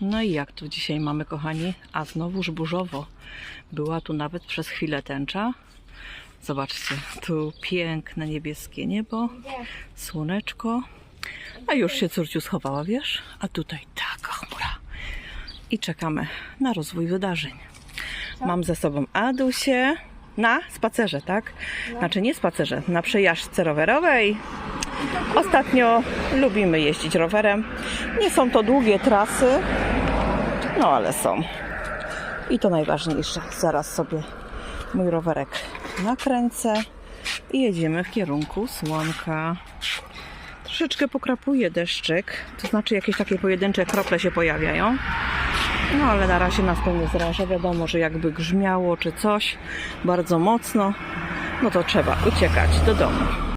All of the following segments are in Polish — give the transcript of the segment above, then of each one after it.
No i jak tu dzisiaj mamy, kochani? A znowuż burzowo. Była tu nawet przez chwilę tęcza. Zobaczcie, tu piękne niebieskie niebo, słoneczko. A już się córciu schowała, wiesz? A tutaj taka chmura. I czekamy na rozwój wydarzeń. Mam ze sobą Adusię na spacerze, tak? Znaczy nie spacerze, na przejażdżce rowerowej. Ostatnio lubimy jeździć rowerem. Nie są to długie trasy, no ale są. I to najważniejsze. Zaraz sobie mój rowerek nakręcę i jedziemy w kierunku słonka. Troszeczkę pokrapuje deszczyk, to znaczy jakieś takie pojedyncze krople się pojawiają. No ale na razie nas to nie zraża. Wiadomo, że jakby grzmiało czy coś bardzo mocno, no to trzeba uciekać do domu.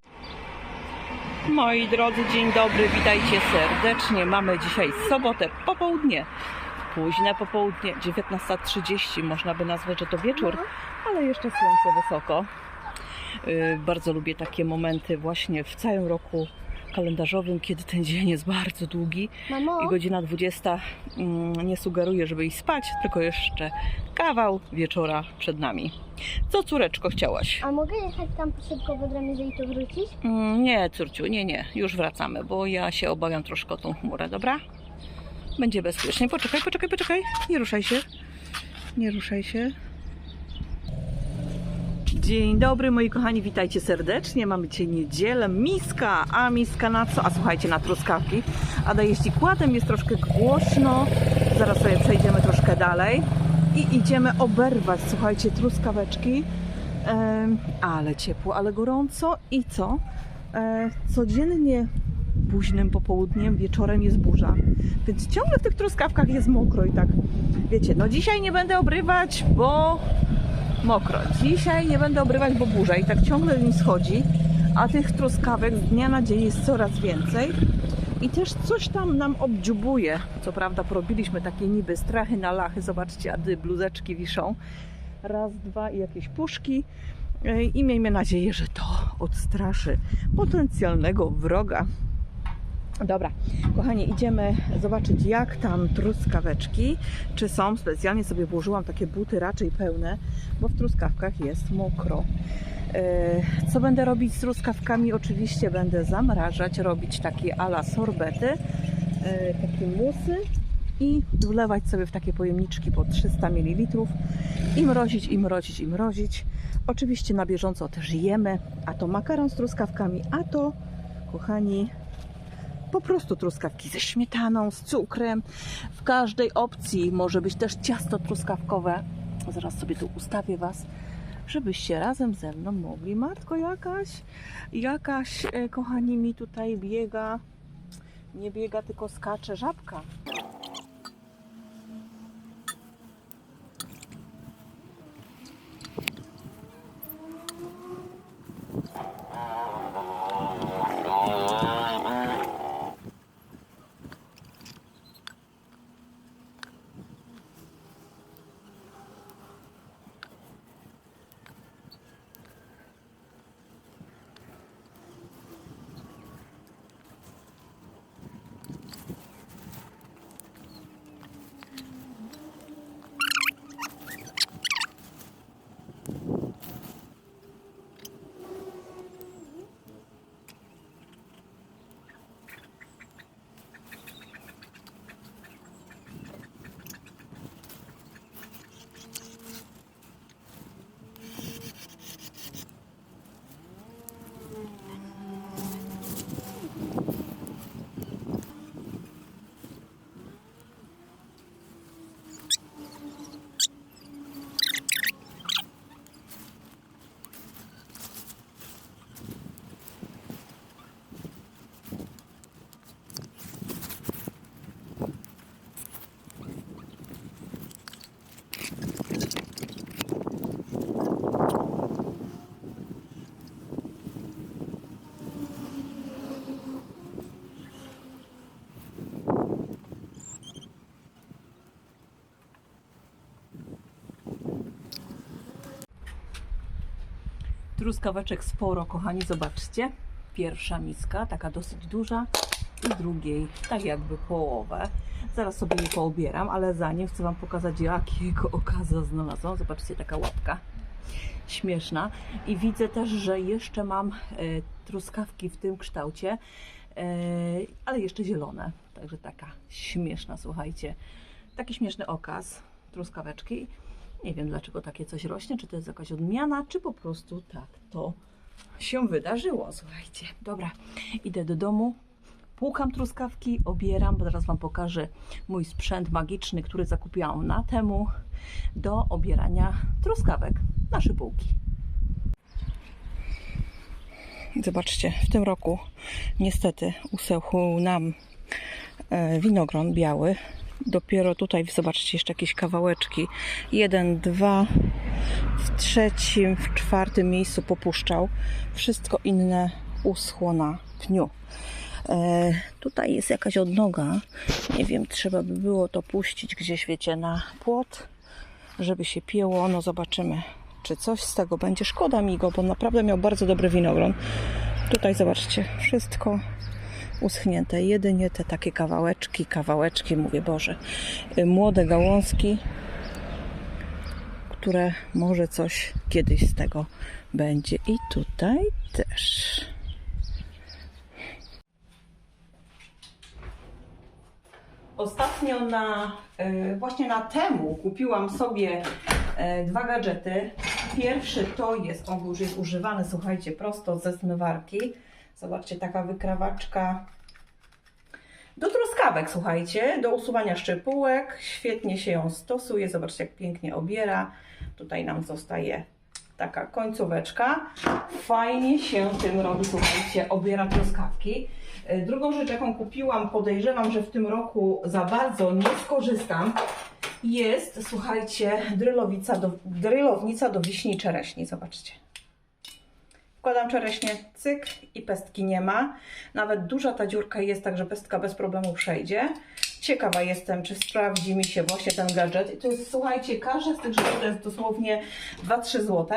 Moi drodzy, dzień dobry, witajcie serdecznie. Mamy dzisiaj sobotę, popołudnie, późne popołudnie, 19.30. Można by nazwać, że to wieczór, ale jeszcze słońce wysoko. Yy, bardzo lubię takie momenty właśnie w całym roku kalendarzowym, kiedy ten dzień jest bardzo długi Mamo, i godzina 20 mm, nie sugeruje, żeby iść spać, tylko jeszcze kawał wieczora przed nami. Co córeczko chciałaś? a mogę jechać tam szybko pod ramię i to wrócić? Mm, Nie, córciu, nie, nie, już wracamy, bo ja się obawiam troszkę o tą chmurę, dobra? Będzie bezpiecznie. Poczekaj, poczekaj, poczekaj. Nie ruszaj się. Nie ruszaj się. Dzień dobry moi kochani, witajcie serdecznie. Mamy dzisiaj niedzielę. Miska, a miska na co? A słuchajcie, na truskawki. Ada jeździ kładem, jest troszkę głośno. Zaraz sobie przejdziemy troszkę dalej. I idziemy oberwać, słuchajcie, truskaweczki. Em, ale ciepło, ale gorąco. I co? E, codziennie późnym popołudniem, wieczorem jest burza. Więc ciągle w tych truskawkach jest mokro i tak, wiecie, no dzisiaj nie będę obrywać, bo mokro. Dzisiaj nie będę obrywać, bo burza i tak ciągle mi schodzi, a tych truskawek z dnia na dzień jest coraz więcej. I też coś tam nam obdziubuje. Co prawda porobiliśmy takie niby strachy na lachy. Zobaczcie, ady bluzeczki wiszą. Raz, dwa i jakieś puszki. Yy, I miejmy nadzieję, że to odstraszy potencjalnego wroga. Dobra, kochani, idziemy zobaczyć jak tam truskaweczki, czy są. Specjalnie sobie włożyłam takie buty raczej pełne, bo w truskawkach jest mokro. E, Co będę robić z truskawkami? Oczywiście będę zamrażać, robić takie ala sorbety, e, takie musy i wlewać sobie w takie pojemniczki po 300 ml i mrozić, i mrozić, i mrozić. Oczywiście na bieżąco też jemy, a to makaron z truskawkami, a to, kochani, po prostu truskawki ze śmietaną, z cukrem. W każdej opcji może być też ciasto truskawkowe. Zaraz sobie tu ustawię Was, żebyście razem ze mną mogli. Matko, jakaś, jakaś, e, kochani, mi tutaj biega. Nie biega, tylko skacze żabka. Truskaweczek sporo, kochani, zobaczcie. Pierwsza miska, taka dosyć duża i drugiej tak jakby połowę. Zaraz sobie je poobieram, ale zanim chcę Wam pokazać, jakiego okaza znalazłam. Zobaczcie, taka łapka śmieszna. I widzę też, że jeszcze mam e, truskawki w tym kształcie, e, ale jeszcze zielone. Także taka śmieszna, słuchajcie. Taki śmieszny okaz truskaweczki. Nie wiem dlaczego takie coś rośnie, czy to jest jakaś odmiana, czy po prostu tak to się wydarzyło. Słuchajcie, dobra, idę do domu, płukam truskawki, obieram, bo zaraz Wam pokażę mój sprzęt magiczny, który zakupiłam na temu do obierania truskawek na szypułki. Zobaczcie, w tym roku niestety usechł nam e, winogron biały. Dopiero tutaj, zobaczcie, jeszcze jakieś kawałeczki. Jeden, dwa, w trzecim, w czwartym miejscu popuszczał. Wszystko inne uschło na pniu. E, tutaj jest jakaś odnoga. Nie wiem, trzeba by było to puścić gdzieś, wiecie, na płot, żeby się pięło. No zobaczymy, czy coś z tego będzie. Szkoda mi go, bo naprawdę miał bardzo dobry winogron. Tutaj zobaczcie, wszystko uschnięte. Jedynie te takie kawałeczki, kawałeczki, mówię Boże, y, młode gałązki, które może coś kiedyś z tego będzie. I tutaj też. Ostatnio na, e, właśnie na temu kupiłam sobie e, dwa gadżety. Pierwszy to jest, on już jest używany, słuchajcie, prosto ze zmywarki. Zobaczcie, taka wykrawaczka do truskawek, słuchajcie, do usuwania szczypułek. Świetnie się ją stosuje. Zobaczcie, jak pięknie obiera. Tutaj nam zostaje taka końcóweczka. Fajnie się tym robi, słuchajcie, obiera truskawki. E, Drugą rzecz, jaką kupiłam, podejrzewam, że w tym roku za bardzo nie skorzystam, jest, słuchajcie, drylowica do, drylownica do wiśni czereśni. Zobaczcie. Wkładam czereśnie, cyk i pestki nie ma. Nawet duża ta dziurka jest, także pestka bez problemu przejdzie. Ciekawa jestem, czy sprawdzi mi się właśnie ten gadżet. I to jest, słuchajcie, każde z tych rzeczy to jest dosłownie 2-3 zł.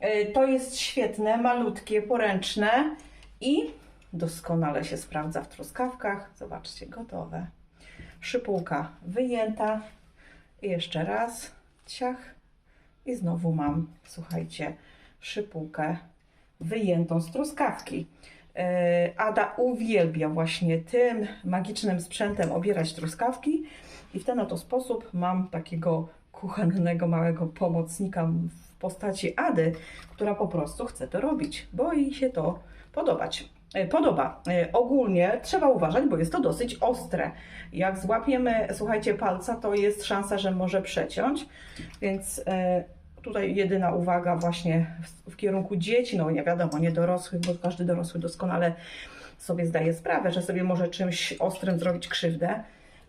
Yy, To jest świetne, malutkie, poręczne i doskonale się sprawdza w truskawkach. Zobaczcie, gotowe. Szypułka wyjęta. I jeszcze raz, ciach. I znowu mam, słuchajcie, szypułkę wyjętą z truskawki. E, Ada uwielbia właśnie tym magicznym sprzętem obierać truskawki i w ten oto sposób mam takiego kuchennego małego pomocnika w postaci Ady, która po prostu chce to robić, bo jej się to podobać. E, Podoba. E, Ogólnie trzeba uważać, bo jest to dosyć ostre. Jak złapiemy, słuchajcie, palca, to jest szansa, że może przeciąć, więc Tutaj jedyna uwaga właśnie w, w kierunku dzieci, no nie wiadomo, nie dorosłych, bo każdy dorosły doskonale sobie zdaje sprawę, że sobie może czymś ostrym zrobić krzywdę.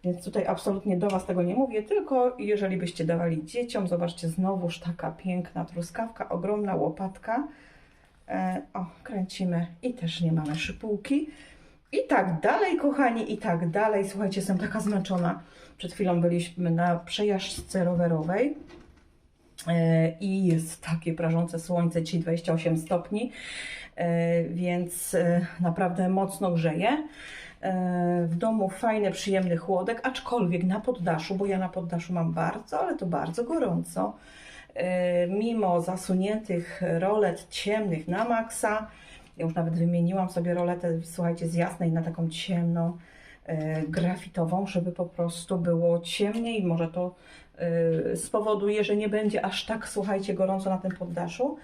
Więc tutaj absolutnie do Was tego nie mówię, tylko jeżeli byście dawali dzieciom, zobaczcie, znowuż taka piękna truskawka, ogromna łopatka. E, o, kręcimy i też nie mamy szypułki. I tak dalej, kochani, i tak dalej. Słuchajcie, jestem taka zmęczona. Przed chwilą byliśmy na przejażdżce rowerowej. E, i jest takie prażące słońce, dzisiaj 28 stopni, e, więc e, naprawdę mocno grzeje. W domu fajny, przyjemny chłodek, aczkolwiek na poddaszu, bo ja na poddaszu mam bardzo, ale to bardzo gorąco. Mimo zasuniętych rolet ciemnych na maksa, ja już nawet wymieniłam sobie roletę, słuchajcie, z jasnej na taką ciemną, grafitową, żeby po prostu było ciemniej. Może to spowoduje, że nie będzie aż tak, słuchajcie, gorąco na tym poddaszu.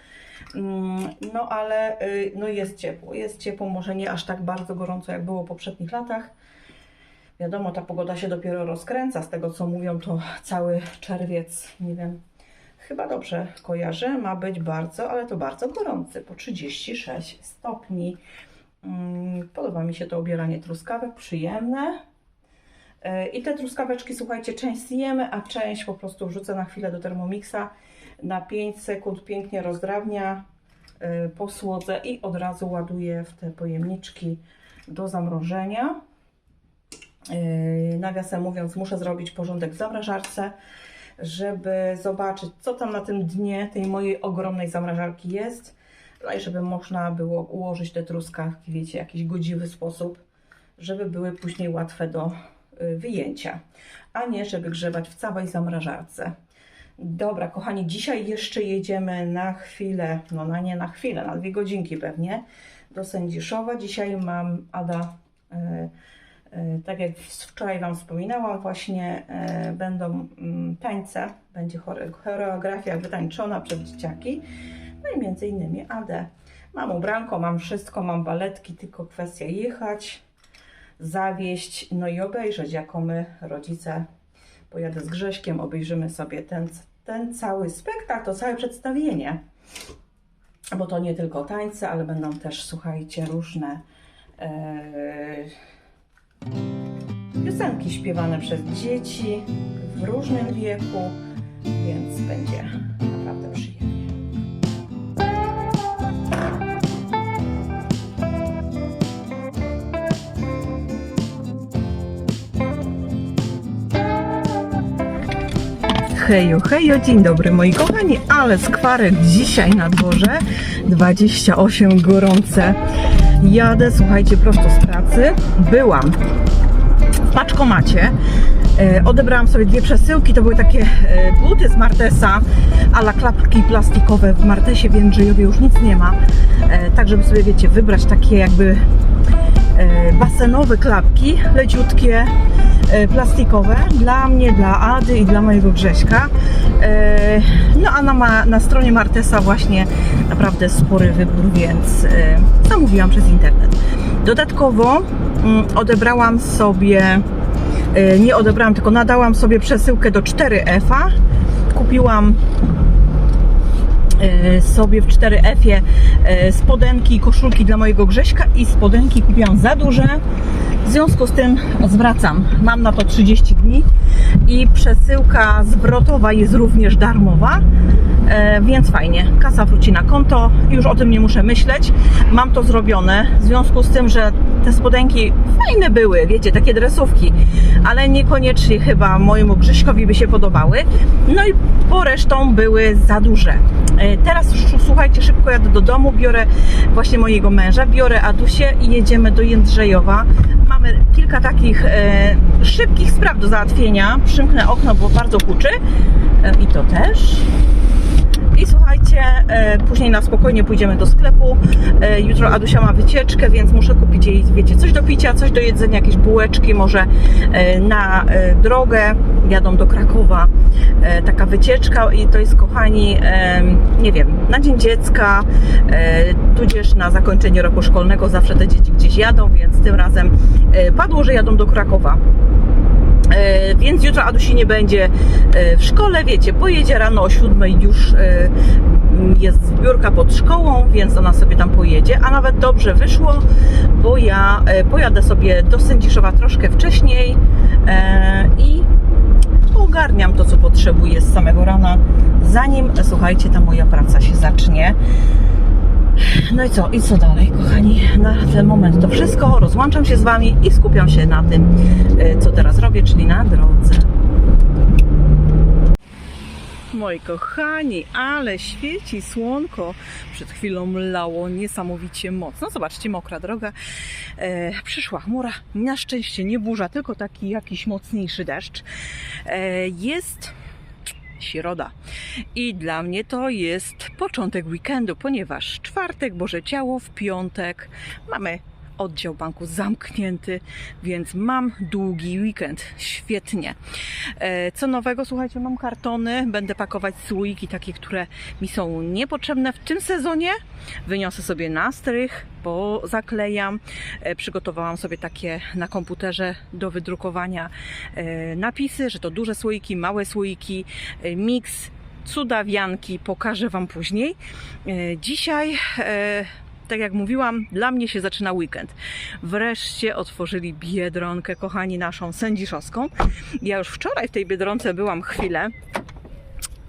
Mm, No ale y, no jest ciepło, jest ciepło, może nie aż tak bardzo gorąco, jak było w poprzednich latach. Wiadomo, ta pogoda się dopiero rozkręca. Z tego co mówią, to cały czerwiec, nie wiem, chyba dobrze kojarzę, ma być bardzo, ale to bardzo gorący, po 36 stopni. Mm, Podoba mi się to obieranie truskawek, przyjemne. I te truskaweczki, słuchajcie, część zjemy, a część po prostu wrzucę na chwilę do Thermomixa. Na 5 sekund pięknie rozdrawnia, e, posłodzę i od razu ładuję w te pojemniczki do zamrożenia. E, Nawiasem mówiąc, muszę zrobić porządek w zamrażarce, żeby zobaczyć, co tam na tym dnie tej mojej ogromnej zamrażarki jest. No i żeby można było ułożyć te truskawki, wiecie, w jakiś godziwy sposób, żeby były później łatwe do y, wyjęcia, a nie żeby grzewać w całej zamrażarce. Dobra, kochani, dzisiaj jeszcze jedziemy na chwilę, no na nie na chwilę, na dwie godzinki pewnie, do Sędziszowa. Dzisiaj mam, Ada, y, y, tak jak wczoraj Wam wspominałam, właśnie y, będą mm, tańce, będzie chore- choreografia wytańczona przez dzieciaki, no i między innymi Adę. Mam ubranko, mam wszystko, mam baletki, tylko kwestia jechać, zawieść, no i obejrzeć, jako my, rodzice, pojadę z Grześkiem, obejrzymy sobie ten, ten cały spektakl, to całe przedstawienie. Bo to nie tylko tańce, ale będą też, słuchajcie, różne e, piosenki śpiewane przez dzieci w różnym wieku, więc będzie Hejo, hejo, dzień dobry moi kochani, ale skwarek dzisiaj na dworze 28 gorące. Jadę, słuchajcie, prosto z pracy. Byłam w paczkomacie. E, odebrałam sobie dwie przesyłki, to były takie e, buty z Martesa, ale klapki plastikowe w Martesie w Jędrzejowie już nic nie ma. E, tak, żeby sobie, wiecie, wybrać takie jakby basenowe klapki, leciutkie, e, plastikowe dla mnie, dla Ady i dla mojego Grześka. E, No a na, ma, na stronie Martesa właśnie naprawdę spory wybór, więc e, zamówiłam przez internet. Dodatkowo mm, odebrałam sobie, e, nie odebrałam, tylko nadałam sobie przesyłkę do 4F-a. Kupiłam e, sobie w 4F-ie e, spodenki koszulki dla mojego Grześka i spodenki kupiłam za duże. W związku z tym zwracam. Mam na to 30 dni i przesyłka zwrotowa jest również darmowa, e, więc fajnie. Kasa wróci na konto, już o tym nie muszę myśleć. Mam to zrobione w związku z tym, że te spodenki fajne były, wiecie, takie dresówki, ale niekoniecznie chyba mojemu Grześkowi by się podobały. No i po resztą były za duże. E, Teraz słuchajcie, szybko jadę do domu, biorę właśnie mojego męża, biorę Adusię i jedziemy do Jędrzejowa. Mamy kilka takich e, szybkich spraw do załatwienia. Przymknę okno, bo bardzo huczy. E, I to też. I słuchajcie, później na spokojnie pójdziemy do sklepu. E, jutro Adusia ma wycieczkę, więc muszę kupić jej, wiecie, coś do picia, coś do jedzenia, jakieś bułeczki, może e, na e, drogę. Jadą do Krakowa. E, taka wycieczka i to jest, kochani, e, nie wiem, na Dzień Dziecka, e, tudzież na zakończenie roku szkolnego. Zawsze te dzieci gdzieś jadą, więc tym razem e, padło, że jadą do Krakowa. E, Więc jutro Adusi nie będzie e, w szkole, wiecie, pojedzie rano o 7 już e, jest zbiórka pod szkołą, więc ona sobie tam pojedzie, a nawet dobrze wyszło, bo ja pojadę sobie do Sędziszowa troszkę wcześniej i ogarniam to, co potrzebuję z samego rana, zanim, słuchajcie, ta moja praca się zacznie. No i co? I co dalej, kochani? Na ten moment to wszystko. Rozłączam się z Wami i skupiam się na tym, e, co teraz robię, czyli na drodze. Moi kochani, ale świeci słonko. Przed chwilą lało niesamowicie mocno. Zobaczcie, mokra droga. E, przyszła chmura. Na szczęście nie burza, tylko taki jakiś mocniejszy deszcz. E, jest środa. I dla mnie to jest początek weekendu, ponieważ czwartek, Boże Ciało, w piątek mamy oddział banku zamknięty, więc mam długi weekend. Świetnie. E, Co nowego? Słuchajcie, mam kartony, będę pakować słoiki, takie, które mi są niepotrzebne w tym sezonie. Wyniosę sobie na strych, bo zaklejam. E, Przygotowałam sobie takie na komputerze do wydrukowania e, napisy, że to duże słoiki, małe słoiki, miks cudawianki pokażę Wam później. Dzisiaj, tak jak mówiłam, dla mnie się zaczyna weekend. Wreszcie otworzyli Biedronkę, kochani, naszą sędziszowską. Ja już wczoraj w tej Biedronce byłam chwilę,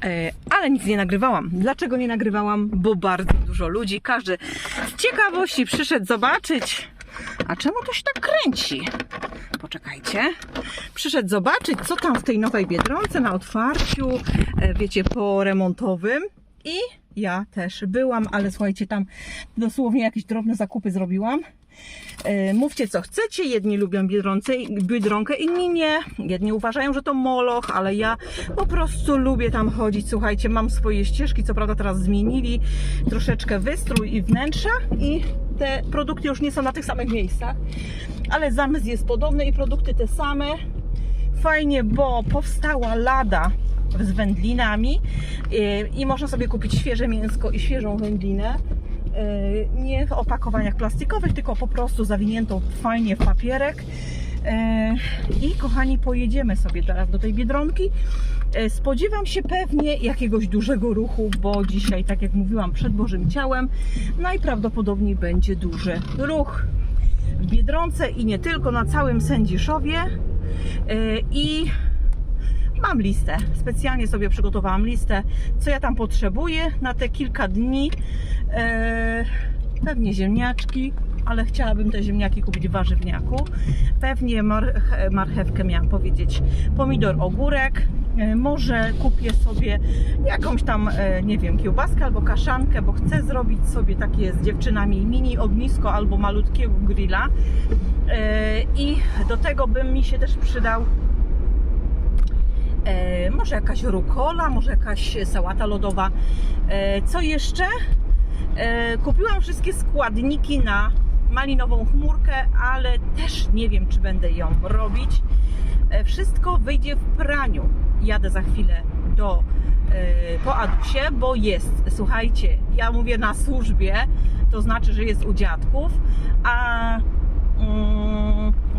e, ale nic nie nagrywałam. Dlaczego nie nagrywałam? Bo bardzo dużo ludzi, każdy z ciekawości przyszedł zobaczyć. A czemu to się tak kręci? Poczekajcie. Przyszedł zobaczyć, co tam w tej nowej Biedronce na otwarciu, e, wiecie, po remontowym. I ja też byłam, ale słuchajcie, tam dosłownie jakieś drobne zakupy zrobiłam. E, Mówcie co chcecie, jedni lubią Biedronce, Biedronkę, inni nie. Jedni uważają, że to moloch, ale ja po prostu lubię tam chodzić. Słuchajcie, mam swoje ścieżki, co prawda teraz zmienili troszeczkę wystrój i wnętrza i te produkty już nie są na tych samych miejscach, ale zamysł jest podobny i produkty te same. Fajnie, bo powstała lada z wędlinami yy, i można sobie kupić świeże mięsko i świeżą wędlinę. Yy, Nie w opakowaniach plastikowych, tylko po prostu zawiniętą fajnie w papierek. Yy, I kochani, pojedziemy sobie teraz do tej biedronki. Spodziewam się pewnie jakiegoś dużego ruchu, bo dzisiaj, tak jak mówiłam, przed Bożym Ciałem najprawdopodobniej będzie duży ruch w Biedronce i nie tylko, na całym Sędziszowie. I mam listę. Specjalnie sobie przygotowałam listę, co ja tam potrzebuję na te kilka dni. Yy, Pewnie ziemniaczki, ale chciałabym te ziemniaki kupić w warzywniaku. Pewnie marche- marchewkę miałam powiedzieć, pomidor, ogórek. Yy, Może kupię sobie jakąś tam, yy, nie wiem, kiełbaskę albo kaszankę, bo chcę zrobić sobie takie z dziewczynami mini ognisko albo malutkiego grilla. I do tego by mi się też przydał E, może jakaś rukola, może jakaś sałata lodowa. E, co jeszcze? E, kupiłam wszystkie składniki na malinową chmurkę, ale też nie wiem, czy będę ją robić. E, wszystko wyjdzie w praniu. Jadę za chwilę do e, po Adusie, bo jest, słuchajcie, ja mówię na służbie, to znaczy, że jest u dziadków, a mm,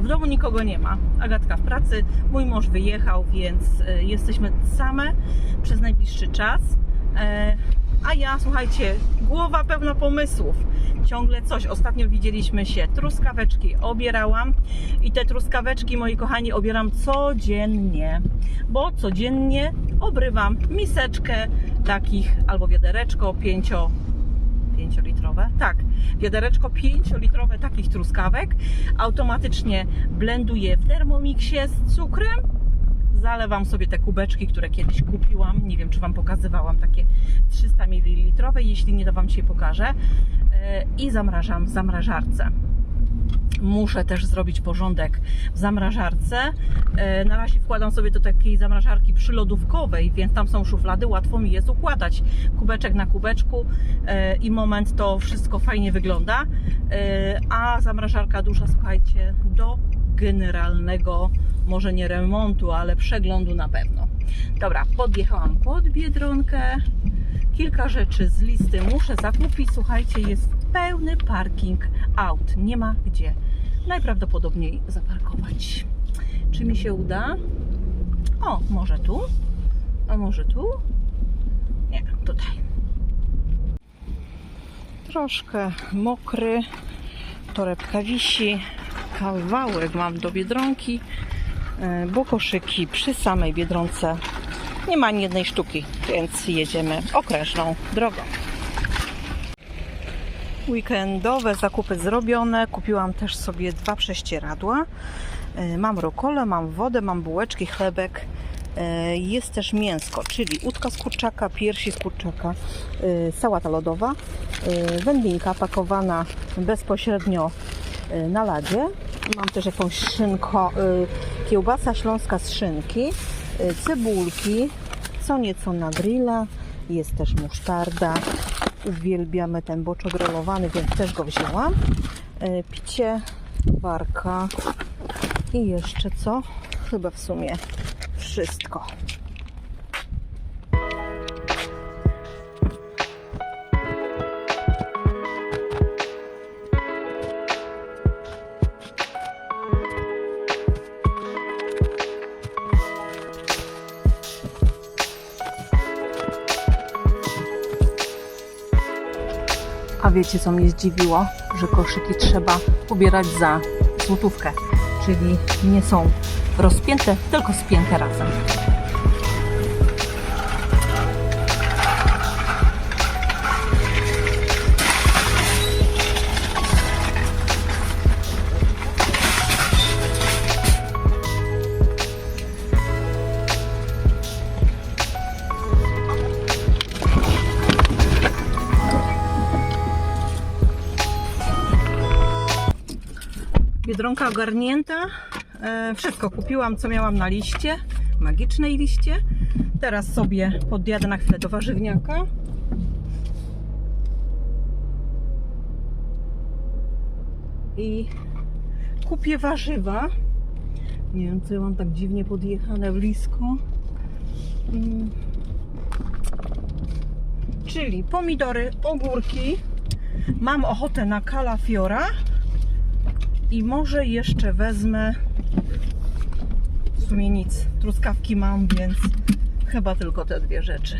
w domu nikogo nie ma. Agatka w pracy, mój mąż wyjechał, więc e, jesteśmy same przez najbliższy czas. E, A ja, słuchajcie, głowa pełna pomysłów. Ciągle coś. Ostatnio widzieliśmy się, truskaweczki obierałam i te truskaweczki, moi kochani, obieram codziennie, bo codziennie obrywam miseczkę takich albo wiadereczko pięcio 5-litrowe? Tak, wiadereczko 5-litrowe takich truskawek. Automatycznie blenduję w termomiksie z cukrem. Zalewam sobie te kubeczki, które kiedyś kupiłam. Nie wiem, czy Wam pokazywałam takie 300 ml. Jeśli nie, to Wam się pokażę. Yy, I zamrażam w zamrażarce. Muszę też zrobić porządek w zamrażarce. E, Na razie wkładam sobie do takiej zamrażarki przylodówkowej, więc tam są szuflady, łatwo mi jest układać kubeczek na kubeczku e, i moment to wszystko fajnie wygląda. E, A zamrażarka duża, słuchajcie, do generalnego, może nie remontu, ale przeglądu na pewno. Dobra, podjechałam pod Biedronkę. Kilka rzeczy z listy muszę zakupić. Słuchajcie, jest pełny parking aut. Nie ma gdzie najprawdopodobniej zaparkować. Czy mi się uda? O, może tu? A może tu? Nie, tutaj. Troszkę mokry, torebka wisi, kawałek mam do Biedronki, e, bo koszyki przy samej Biedronce nie ma ani jednej sztuki, więc jedziemy okrężną drogą. Weekendowe zakupy zrobione. Kupiłam też sobie dwa prześcieradła. E, Mam rokolę, mam wodę, mam bułeczki, chlebek. E, Jest też mięsko, czyli udka z kurczaka, piersi z kurczaka, e, sałata lodowa, wędlinka pakowana bezpośrednio na ladzie. Mam też jakąś szynko, kiełbasa śląska z szynki, cebulki, co nieco na grilla. Jest też musztarda. Uwielbiamy ten boczek rolowany, więc też go wzięłam. E, Picie, warka i jeszcze co? Chyba w sumie wszystko. Wiecie, co mnie zdziwiło? Że koszyki trzeba ubierać za złotówkę. Czyli nie są rozpięte, tylko spięte razem. Biedronka ogarnięta. E, wszystko kupiłam, co miałam na liście. Magicznej liście. Teraz sobie podjadę na chwilę do warzywniaka. I kupię warzywa. Nie wiem, co ja mam tak dziwnie podjechane blisko. Mm. Czyli pomidory, ogórki. Mam ochotę na kalafiora. I może jeszcze wezmę. W sumie nic. Truskawki mam, więc chyba tylko te dwie rzeczy.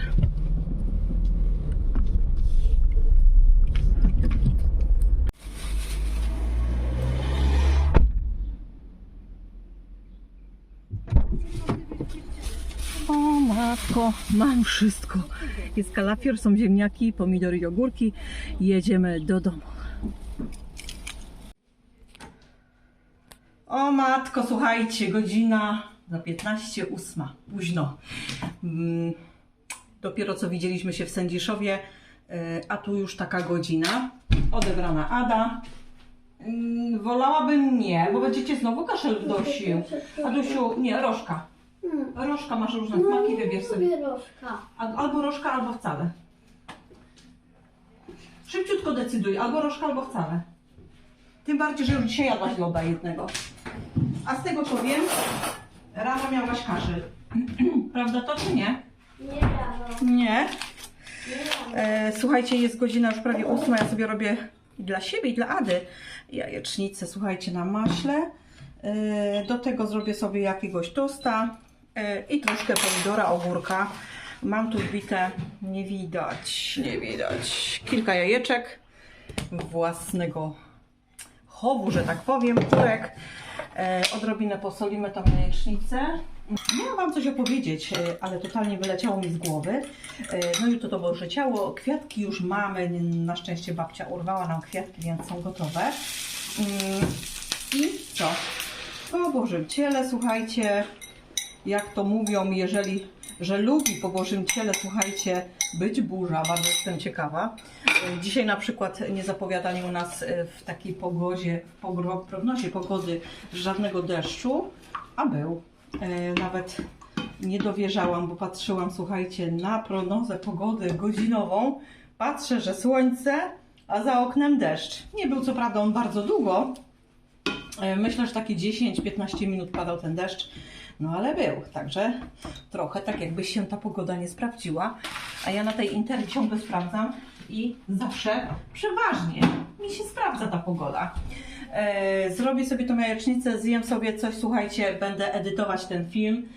O matko, mam wszystko. Jest kalafior, są ziemniaki, pomidory i ogórki. Jedziemy do domu. O matko, słuchajcie, godzina za 15, 8, późno. Mm, Dopiero co widzieliśmy się w Sędziszowie, e, a tu już taka godzina. Odebrana Ada. Mm, Wolałabym nie, bo będziecie znowu kaszel dosił. Adusiu, nie, rożka. Rożka masz różne smaki, wybierz sobie. rożka. Albo rożka, albo wcale. Szybciutko decyduj, albo rożka, albo wcale. Tym bardziej, że już dzisiaj jadłaś loda jednego. A z tego co wiem, rano miałaś kaszel. Prawda to czy nie? Nie rano. Nie. E, słuchajcie, jest godzina już prawie ósma. Ja sobie robię dla siebie i dla Ady jajecznicę, słuchajcie, na maśle. E, do tego zrobię sobie jakiegoś tosta e, i troszkę pomidora, ogórka. Mam tu wbite, nie widać, nie widać, kilka jajeczek własnego chowu, że tak powiem, kurek. E, odrobinę posolimy tą jajecznicę. Miałam Wam coś opowiedzieć, e, ale totalnie wyleciało mi z głowy. E, No i to to Boże ciało. Kwiatki już mamy. Na szczęście babcia urwała nam kwiatki, więc są gotowe. Mm, I co? Po Bożym ciele, słuchajcie, jak to mówią, jeżeli, że lubi po Bożym ciele, słuchajcie, być burza, bardzo jestem ciekawa. Dzisiaj na przykład nie zapowiadali u nas e, w takiej pogodzie, w prognozie pogody żadnego deszczu, a był. E, Nawet nie dowierzałam, bo patrzyłam, słuchajcie, na prognozę pogody godzinową. Patrzę, że słońce, a za oknem deszcz. Nie był co prawda on bardzo długo. E, Myślę, że takie 10-15 minut padał ten deszcz. No ale był, także trochę tak jakby się ta pogoda nie sprawdziła. A ja na tej Interi ciągle sprawdzam i zawsze przeważnie mi się sprawdza ta pogoda. E, zrobię sobie tą jajecznicę, zjem sobie coś, słuchajcie, będę edytować ten film.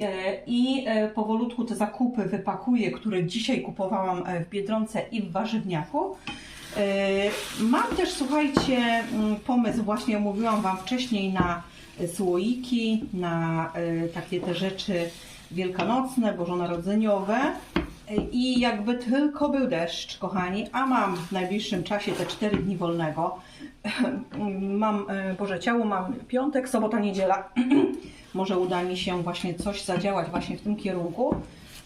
E, I e, powolutku te zakupy wypakuję, które dzisiaj kupowałam w Biedronce i w Warzywniaku. Mam też, słuchajcie, mm, pomysł, właśnie mówiłam Wam wcześniej na słoiki, na e, takie te rzeczy wielkanocne, bożonarodzeniowe. I jakby tylko był deszcz, kochani, a mam w najbliższym czasie te 4 dni wolnego. Mam e, Boże Ciało, mam piątek, sobota, niedziela. Może uda mi się właśnie coś zadziałać właśnie w tym kierunku,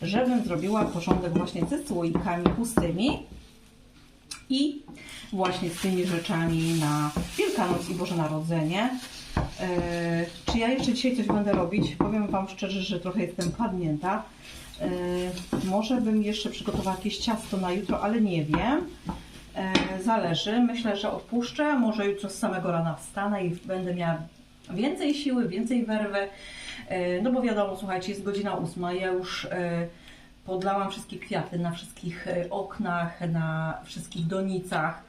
żebym zrobiła porządek właśnie ze słoikami pustymi i właśnie z tymi rzeczami na Wielkanoc i Boże Narodzenie. E, czy ja jeszcze dzisiaj coś będę robić? Powiem Wam szczerze, że trochę jestem padnięta. E, może bym jeszcze przygotowała jakieś ciasto na jutro, ale nie wiem. E, zależy. Myślę, że odpuszczę. Może jutro z samego rana wstanę i będę miała więcej siły, więcej werwy. E, no bo wiadomo, słuchajcie, jest godzina ósma. Ja już e, podlałam wszystkie kwiaty na wszystkich e, oknach, na wszystkich donicach.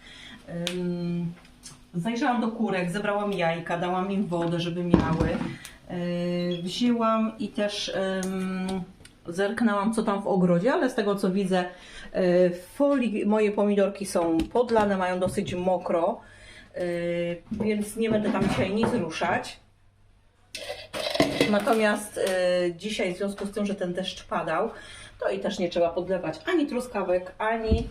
Zajrzałam do kurek, zebrałam jajka, dałam im wodę, żeby miały. Yy, Wzięłam i też zerknęłam, co tam w ogrodzie, ale z tego co widzę, w folii moje pomidorki są podlane, mają dosyć mokro, yy, więc nie będę tam dzisiaj nic ruszać. Natomiast dzisiaj, w związku z tym, że ten deszcz padał, to i też nie trzeba podlewać ani truskawek, ani e,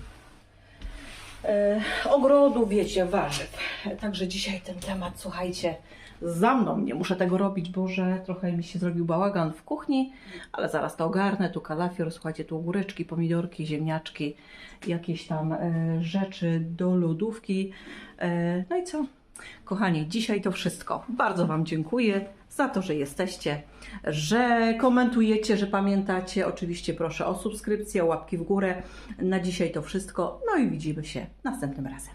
ogrodu, wiecie, warzyw. Także dzisiaj ten temat, słuchajcie, za mną. Nie muszę tego robić, bo że trochę mi się zrobił bałagan w kuchni, ale zaraz to ogarnę. Tu kalafior, słuchajcie, tu ogóreczki, pomidorki, ziemniaczki, jakieś tam e, rzeczy do lodówki. E, no i co? Kochani, dzisiaj to wszystko. Bardzo Wam dziękuję za to, że jesteście, że komentujecie, że pamiętacie. Oczywiście proszę o subskrypcję, o łapki w górę. Na dzisiaj to wszystko. No i widzimy się następnym razem.